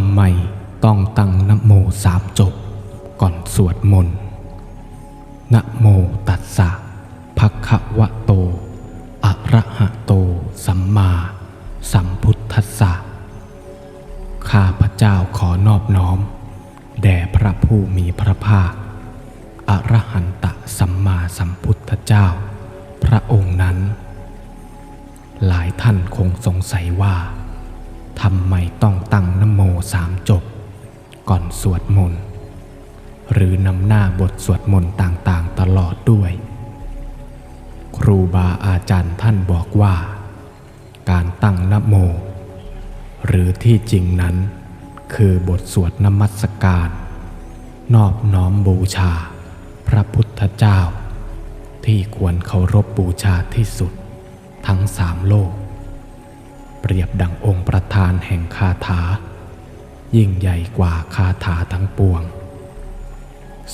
ำไมต้องตั้งนโมสามจบก่อนสวดมนต์นโมตัสสะภะคะวะโต อะระหะโต สัมมาสัมพุทธัสสะ ข้าพระเจ้าขอนอบน้อม แด่พระผู้มีพระภาค อรหันตสัมมาสัมพุทธเจ้า พระองค์นั้น หลายท่านคงสงสัยว่า ทำไมต้องตั้งนโมสามจบ ก่อนสวดมนต์หรือนำหน้าบทสวดมนต์ต่างๆ ตลอดด้วย ครูบาอาจารย์ท่านบอกว่า การตั้งนโม หรือที่จริงนั้น คือบทสวดนมัสการ นอบน้อมบูชา พระพุทธเจ้า ที่ควรเคารพบบูชาที่สุด ทั้งสามโลก รียบดังองค์ประธานแห่งคาถา ยิ่งใหญ่กว่าคาถาทั้งปวง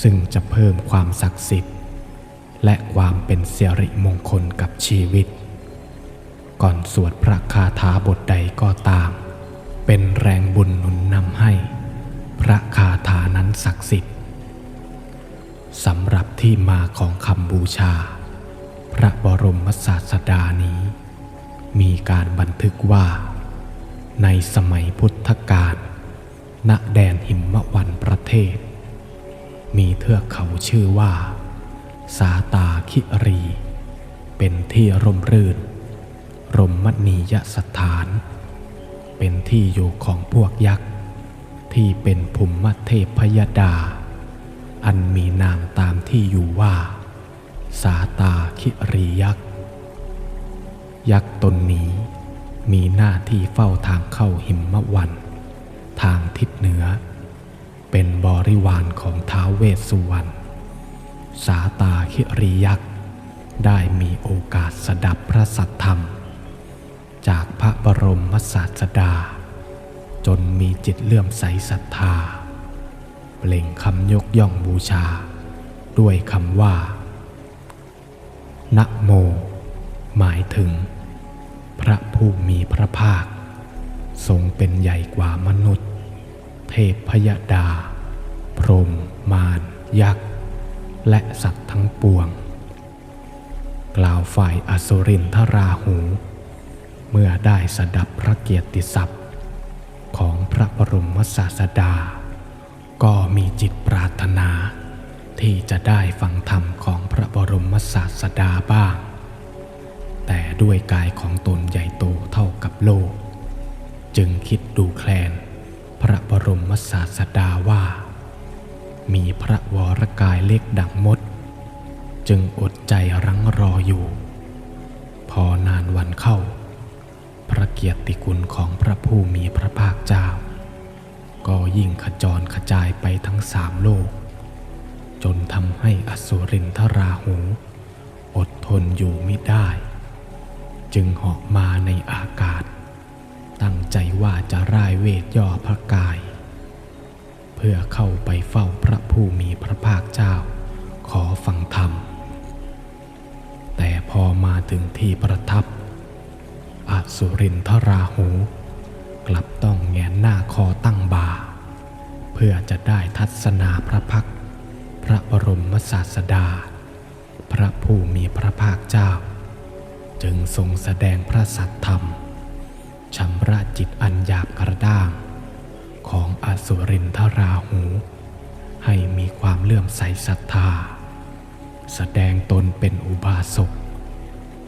ซึ่งจะเพิ่มความศักดิ์สิทธิ์ และความเป็นเสริมงคลกับชีวิต ก่อนสวดพระคาถาบทใดก็ตาม เป็นแรงบุญหนุนนำให้ พระคาถานั้นศักดิ์สิทธิ์สำหรับที่มาของคำบูชา พระบรมศาสดานี้ มีการบันทึกว่า ในสมัยพุทธกาล ณ แดนหิมวันประเทศ มีเทือกเขาชื่อว่า สาตาคิรี เป็นที่ร่มรื่น รมมณียสถาน เป็นที่อยู่ของพวกยักษ์ ที่เป็นภุมมเทพยดา อันมีนามตามที่อยู่ว่า สาตาคิรียักษ์ ยักษ์ตนนี้มีหน้าที่เฝ้าทางเข้าหิมมวัน ทางทิศเหนือ เป็นบริวารของท้าวเวสสุวรรณสาตาคิรียักษ์ ได้มีโอกาสสดับพระสัทธรรม จากพระบรมศาสดา จนมีจิตเลื่อมใสศรัทธา เปล่งคำยกย่องบูชา ด้วยคำว่านะโม หมายถึง พระผู้มีพระภาค ทรงเป็นใหญ่กว่ามนุษย์ เทพพยดา พรหมมารยักษ์ และสัตว์ทั้งปวง กล่าวฝ่ายอสุรินทราหู เมื่อได้สดับพระเกียรติศัพท์ ของพระบรมศาสดา ก็มีจิตปรารถนา ที่จะได้ฟังธรรมของพระบรมศาสดาบ้าง แต่ด้วยกายของตนใหญ่โตเท่ากับโลก จึงคิดดูแคลน พระบรมศาสดาว่า มีพระวรกายเล็กดังมด จึงอดใจรั้งรออยู่ พอนานวันเข้า พระเกียรติคุณของพระผู้มีพระภาคเจ้า ก็ยิ่งขจรขจายไปทั้งสามโลก จนทำให้อสุรินทราหู อดทนอยู่ไม่ได้ จึงเหาะมาในอากาศ ตั้งใจว่าจะร่ายเวทย่อพระกาย เพื่อเข้าไปเฝ้าพระผู้มีพระภาคเจ้า ขอฟังธรรม แต่พอมาถึงที่ประทับอสุรินทราหู กลับต้องแงนหน้าคอตั้งบา เพื่อจะได้ทัศนาพระพัก พระบรมศาสดา พระผู้มีพระภาคเจ้า จึงทรงแสดงพระสัทธรรมชำระจิตอันหยาบกระด้าง ของอสุรินทราหู ให้มีความเลื่อมใสศรัทธา แสดงตนเป็นอุบาสก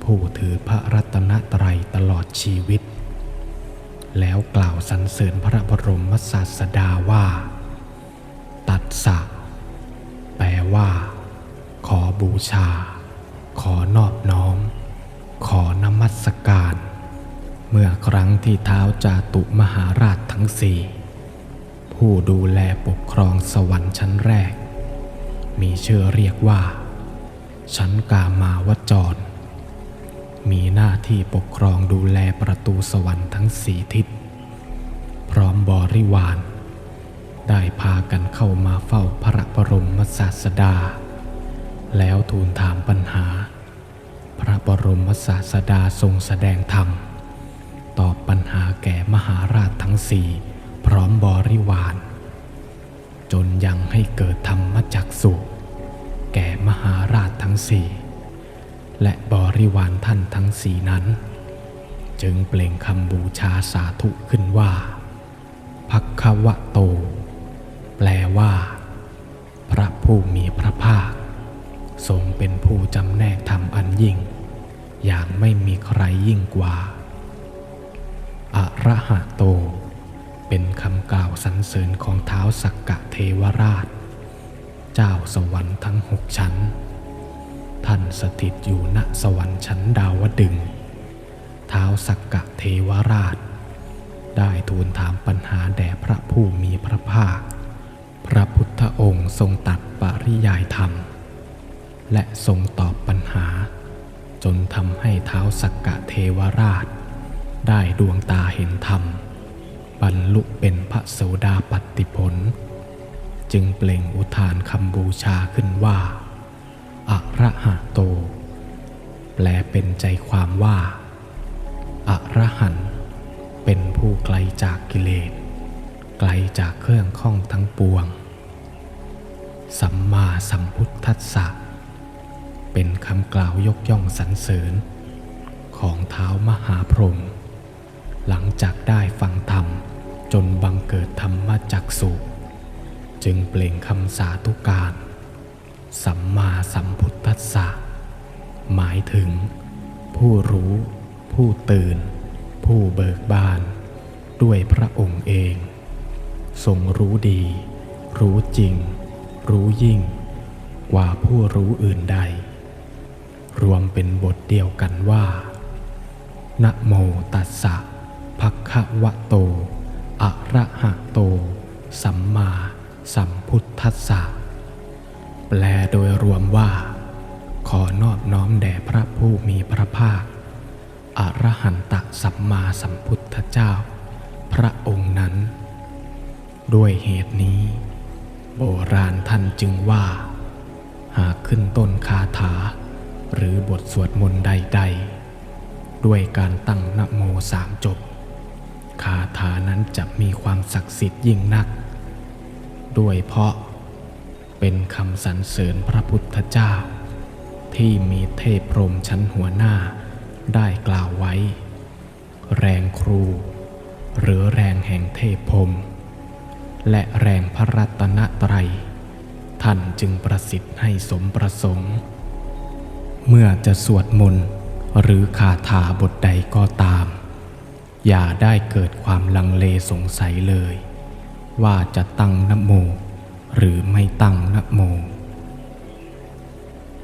ผู้ถือพระรัตนตรัยตลอดชีวิต แล้วกล่าวสรรเสริญพระบรมศาสดาว่า ตัดสะแปลว่า ขอบูชา ขอนอบน้อม ขอนมัสการ เมื่อครั้งที่เท้าจาตุมหาราชทั้งสี่ผู้ดูแลปกครองสวรรค์ชั้นแรก มีชื่อเรียกว่า ชั้นกามาวจร มีหน้าที่ปกครองดูแลประตูสวรรค์ทั้งสี่ทิศ พร้อมบริวาร ได้พากันเข้ามาเฝ้าพระบรมศาสดา แล้วทูลถามปัญหา พระบรมศาสดาทรงแสดงธรรม ตอบปัญหาแก่มหาราชทั้งสี่พร้อมบริวาร จนยังให้เกิดธรรมจักสุแก่มหาราชทั้งสี่และบริวารท่านทั้งสี่นั้น จึงเปล่งคำบูชาสาธุขึ้นว่าพักควะโต แปลว่า พระผู้มีพระภาค ทรงเป็นผู้จำแนกธรรมอันยิ่ง อย่างไม่มีใครยิ่งกว่า อระหะโต เป็นคำกล่าวสรรเสริญของเท้าสักกะเทวราช เจ้าสวรรค์ทั้งหกชั้น ท่านสถิตอยู่ณสวรรค์ชั้นดาวดึง เท้าสักกะเทวราช ได้ทูลถามปัญหาแด่พระผู้มีพระภาค พระพุทธองค์ทรงตัดปริยายธรรม และทรงตอบปัญหา จนทำให้เท้าสักกะเทวราช ได้ดวงตาเห็นธรรม บรรลุเป็นพระโสดาปัตติผล จึงเปล่งอุทานคำบูชาขึ้นว่าอะระหะโต แปลเป็นใจความว่าอะระหันเป็นผู้ไกลจากกิเลส ไกลจากเครื่องข้องทั้งปวง สัมมาสัมพุทธัสสะ เป็นคำกล่าวยกย่องสรรเสริญ ของเท้ามหาพรหมหลังจากได้ฟังธรรมจนบังเกิดธรรมจักสุจึงเปล่งคำสาธุการ สัมมาสัมพุทธัสสะหมายถึง ผู้รู้ ผู้ตื่น ผู้เบิกบาน ด้วยพระองค์เอง ทรงรู้ดี รู้จริง รู้ยิ่ง กว่าผู้รู้อื่นใด รวมเป็นบทเดียวกันว่า นะโมตัสสะภะคะวะโต อะระหะโต สัมมาสัมพุทธัสสะ แปลโดยรวมว่า ขอนอบน้อมแด่พระผู้มีพระภาค อรหันตสัมมาสัมพุทธเจ้า พระองค์นั้น ด้วยเหตุนี้ โบราณท่านจึงว่า หากขึ้นต้นคาถา หรือบทสวดมนต์ใด ๆ ด้วยการตั้งนะโมสามจบ คาถานั้นจะมีความศักดิ์สิทธิ์ยิ่งนัก ด้วยเพราะเป็นคำสรรเสริญพระพุทธเจ้า ที่มีเทพพรมชั้นหัวหน้าได้กล่าวไว้ แรงครู หรือแรงแห่งเทพพรมและแรงพระรัตนตรัย ท่านจึงประสิทธิ์ให้สมประสงค์ เมื่อจะสวดมนต์หรือคาถาบทใดก็ตาม อย่าได้เกิดความลังเลสงสัยเลย ว่าจะตั้งนโม หรือไม่ตั้งนโม